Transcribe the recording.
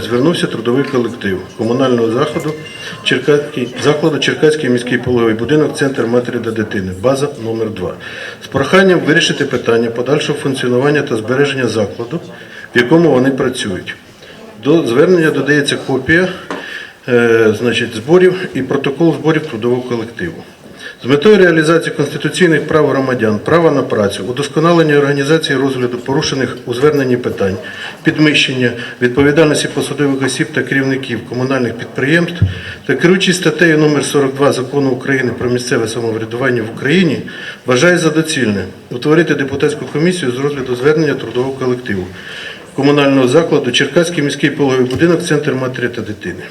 Звернувся трудовий колектив комунального заходу Черкаський, закладу Черкаський міський пологовий будинок, центр матері та дитини, база номер 2 з проханням вирішити питання подальшого функціонування та збереження закладу, в якому вони працюють. До звернення додається копія е, значить, зборів і протокол зборів трудового колективу. З метою реалізації конституційних прав громадян, права на працю, удосконалення організації розгляду порушених у зверненні питань, підміщення відповідальності посадових осіб та керівників комунальних підприємств та керуючись статтею номер 42 Закону України про місцеве самоврядування в Україні, вважає за доцільне утворити депутатську комісію з розгляду звернення трудового колективу комунального закладу Черкаський міський пологовий будинок, центр матері та дитини.